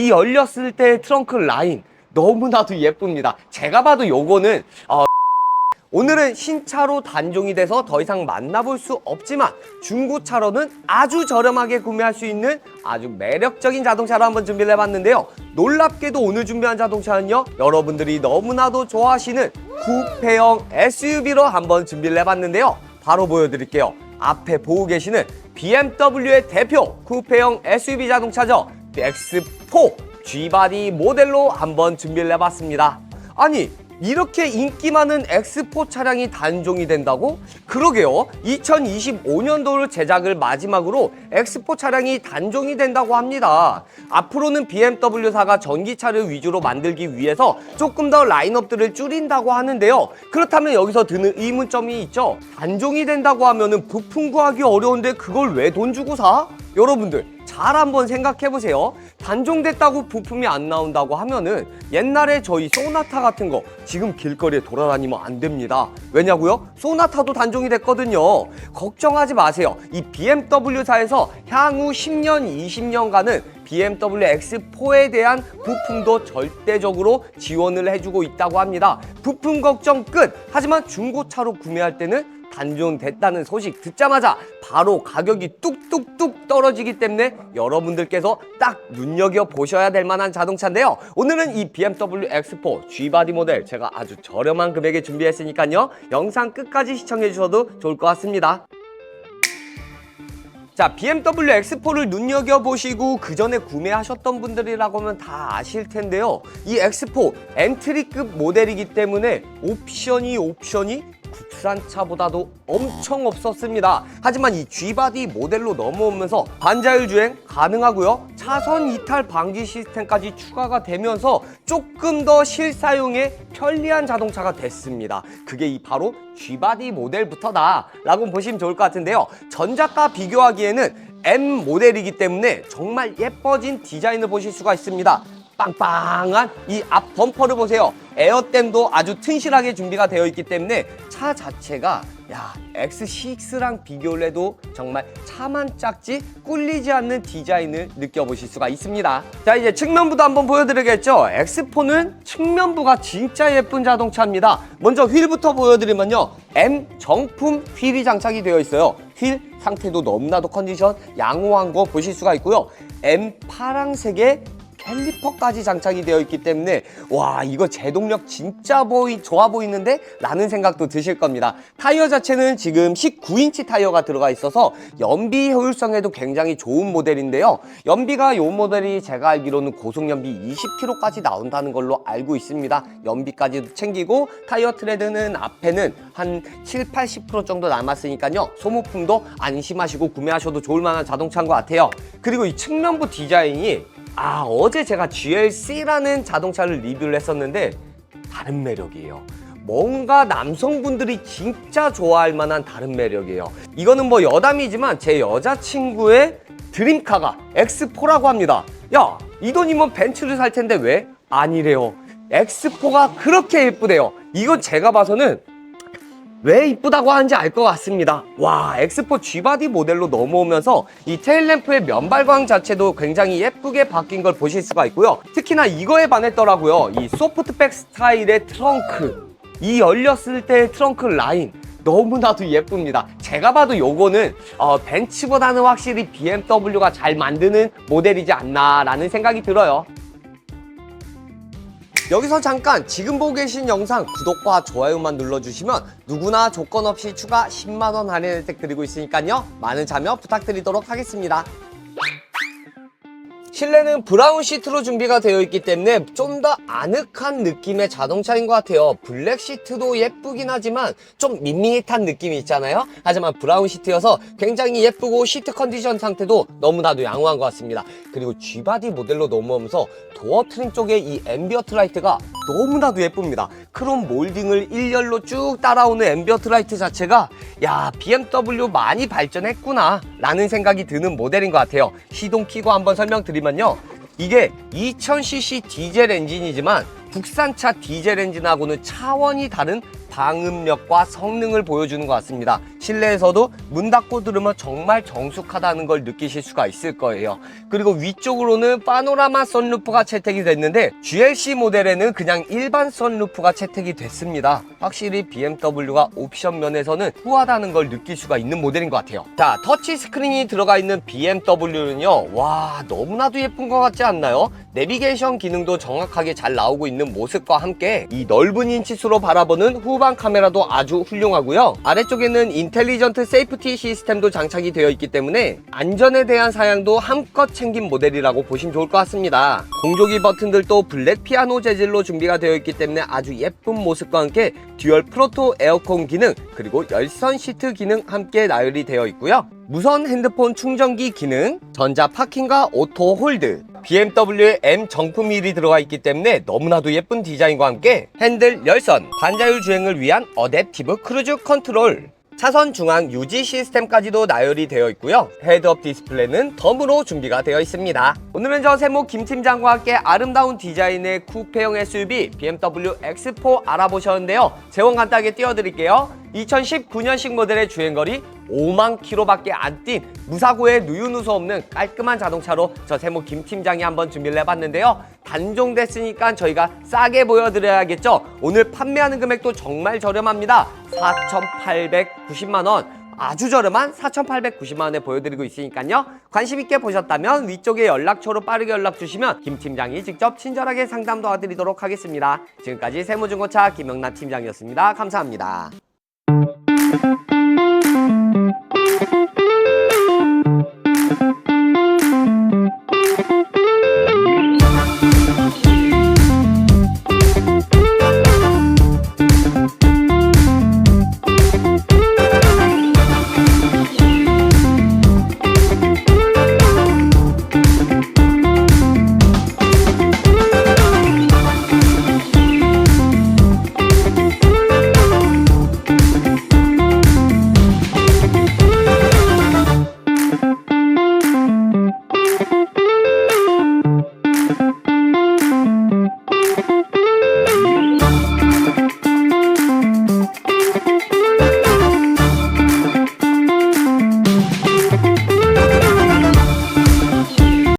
이 열렸을 때 트렁크 라인 너무나도 예쁩니다. 제가 봐도 요거는 어, 오늘은 신차로 단종이 돼서 더 이상 만나볼 수 없지만 중고차로는 아주 저렴하게 구매할 수 있는 아주 매력적인 자동차로 한번 준비를 해봤는데요. 놀랍게도 오늘 준비한 자동차는요. 여러분들이 너무나도 좋아하시는 쿠페형 SUV로 한번 준비를 해봤는데요. 바로 보여드릴게요. 앞에 보고 계시는 BMW의 대표 쿠페형 SUV 자동차죠. X4 G바디 모델로 한번 준비를 해봤습니다. 아니 이렇게 인기 많은 X4 차량이 단종이 된다고? 그러게요. 2025년도를 제작을 마지막으로 X4 차량이 단종이 된다고 합니다. 앞으로는 BMW사가 전기차를 위주로 만들기 위해서 조금 더 라인업들을 줄인다고 하는데요. 그렇다면 여기서 드는 의문점이 있죠. 단종이 된다고 하면은 부품 구하기 어려운데 그걸 왜 돈 주고 사? 여러분들 잘 한번 생각해 보세요. 단종됐다고 부품이 안 나온다고 하면은 옛날에 저희 소나타 같은 거 지금 길거리에 돌아다니면 안 됩니다. 왜냐고요? 소나타도 단종이 됐거든요. 걱정하지 마세요. 이 BMW사에서 향후 10년, 20년간은 BMW X4에 대한 부품도 절대적으로 지원을 해주고 있다고 합니다. 부품 걱정 끝! 하지만 중고차로 구매할 때는 단종됐다는 소식 듣자마자 바로 가격이 뚝뚝뚝 떨어지기 때문에 여러분들께서 딱 눈여겨 보셔야 될 만한 자동차인데요. 오늘은 이 BMW X4 G바디 모델 제가 아주 저렴한 금액에 준비했으니까요. 영상 끝까지 시청해 주셔도 좋을 것 같습니다. 자, BMW X4를 눈여겨보시고 그 전에 구매하셨던 분들이라고 하면 다 아실 텐데요. 이 X4 엔트리급 모델이기 때문에 옵션이 옵션이 국산차보다도 엄청 없었습니다. 하지만 이 G바디 모델로 넘어오면서 반자율 주행 가능하고요. 차선 이탈 방지 시스템까지 추가가 되면서 조금 더 실사용에 편리한 자동차가 됐습니다. 그게 이 바로 G바디 모델부터다 라고 보시면 좋을 것 같은데요. 전작과 비교하기에는 M 모델이기 때문에 정말 예뻐진 디자인을 보실 수가 있습니다. 빵빵한 이 앞 범퍼를 보세요. 에어댐도 아주 튼실하게 준비가 되어 있기 때문에 차 자체가 야 X6랑 비교를 해도 정말 차만 작지 꿀리지 않는 디자인을 느껴보실 수가 있습니다. 자 이제 측면부도 한번 보여드리겠죠. X4는 측면부가 진짜 예쁜 자동차입니다. 먼저 휠부터 보여드리면요. M 정품 휠이 장착이 되어 있어요. 휠 상태도 너무나도 컨디션 양호한 거 보실 수가 있고요. M 파랑색의 캘리퍼까지 장착이 되어 있기 때문에 와 이거 제동력 진짜 보이 좋아 보이는데? 라는 생각도 드실 겁니다. 타이어 자체는 지금 19인치 타이어가 들어가 있어서 연비 효율성에도 굉장히 좋은 모델인데요. 연비가 이 모델이 제가 알기로는 고속 연비 20km까지 나온다는 걸로 알고 있습니다. 연비까지도 챙기고 타이어 트레드는 앞에는 한 7, 80% 정도 남았으니까요. 소모품도 안심하시고 구매하셔도 좋을 만한 자동차인 것 같아요. 그리고 이 측면부 디자인이 아 어제 제가 GLC라는 자동차를 리뷰를 했었는데 다른 매력이에요. 뭔가 남성분들이 진짜 좋아할 만한 다른 매력이에요. 이거는 뭐 여담이지만 제 여자친구의 드림카가 X4라고 합니다. 야, 이 돈이면 벤츠를 살 텐데 왜? 아니래요. X4가 그렇게 예쁘대요. 이건 제가 봐서는 왜 이쁘다고 하는지 알 것 같습니다. 와, X4 G바디 모델로 넘어오면서 이 테일램프의 면발광 자체도 굉장히 예쁘게 바뀐 걸 보실 수가 있고요. 특히나 이거에 반했더라고요. 이 소프트백 스타일의 트렁크. 이 열렸을 때 트렁크 라인. 너무나도 예쁩니다. 제가 봐도 요거는 어, 벤츠보다는 확실히 BMW가 잘 만드는 모델이지 않나 라는 생각이 들어요. 여기서 잠깐 지금 보고 계신 영상 구독과 좋아요만 눌러주시면 누구나 조건 없이 추가 10만원 할인 혜택 드리고 있으니까요. 많은 참여 부탁드리도록 하겠습니다 실내는 브라운 시트로 준비가 되어 있기 때문에 좀 더 아늑한 느낌의 자동차인 것 같아요. 블랙 시트도 예쁘긴 하지만 좀 밋밋한 느낌이 있잖아요. 하지만 브라운 시트여서 굉장히 예쁘고 시트 컨디션 상태도 너무나도 양호한 것 같습니다. 그리고 G바디 모델로 넘어오면서 도어 트림 쪽에 이 앰비어트 라이트가 너무나도 예쁩니다. 크롬 몰딩을 일렬로 쭉 따라오는 앰비어트 라이트 자체가 야 BMW 많이 발전했구나 라는 생각이 드는 모델인 것 같아요. 시동 키고 한번 설명드리면 요. 이게 2000cc 디젤 엔진이지만 국산차 디젤 엔진하고는 차원이 다른 방음력과 성능을 보여주는 것 같습니다. 실내에서도 문 닫고 들으면 정말 정숙하다는 걸 느끼실 수가 있을 거예요. 그리고 위쪽으로는 파노라마 선루프가 채택이 됐는데 GLC 모델에는 그냥 일반 선루프가 채택이 됐습니다. 확실히 BMW가 옵션 면에서는 후하다는 걸 느낄 수가 있는 모델인 것 같아요. 자, 터치 스크린이 들어가 있는 BMW는요, 와, 너무나도 예쁜 것 같지 않나요? 내비게이션 기능도 정확하게 잘 나오고 있는 모습과 함께 이 넓은 인치수로 바라보는 후방 카메라도 아주 훌륭하고요. 아래쪽에는 인텔리전트 세이프티 시스템도 장착이 되어 있기 때문에 안전에 대한 사양도 한껏 챙긴 모델이라고 보시면 좋을 것 같습니다. 공조기 버튼들도 블랙 피아노 재질로 준비가 되어 있기 때문에 아주 예쁜 모습과 함께 듀얼 프로토 에어컨 기능 그리고 열선 시트 기능 함께 나열이 되어 있고요. 무선 핸드폰 충전기 기능, 전자 파킹과 오토 홀드, BMW의 M 정품 휠이 들어가 있기 때문에 너무나도 예쁜 디자인과 함께 핸들 열선, 반자율 주행을 위한 어댑티브 크루즈 컨트롤, 차선 중앙 유지 시스템까지도 나열이 되어 있고요. 헤드업 디스플레이는 덤으로 준비가 되어 있습니다. 오늘은 저 세모 김 팀장과 함께 아름다운 디자인의 쿠페형 SUV BMW X4 알아보셨는데요. 재원 간단하게 띄워드릴게요. 2019년식 모델의 주행거리 5만 킬로밖에 안 뛴 무사고에 누유누수 없는 깔끔한 자동차로 저 세모 김 팀장이 한번 준비를 해봤는데요. 단종됐으니까 저희가 싸게 보여드려야겠죠. 오늘 판매하는 금액도 정말 저렴합니다. 4,890만 원. 아주 저렴한 4,890만 원에 보여드리고 있으니까요. 관심 있게 보셨다면 위쪽에 연락처로 빠르게 연락 주시면 김 팀장이 직접 친절하게 상담 도와드리도록 하겠습니다. 지금까지 세무중고차 김영남 팀장이었습니다. 감사합니다. Thank you.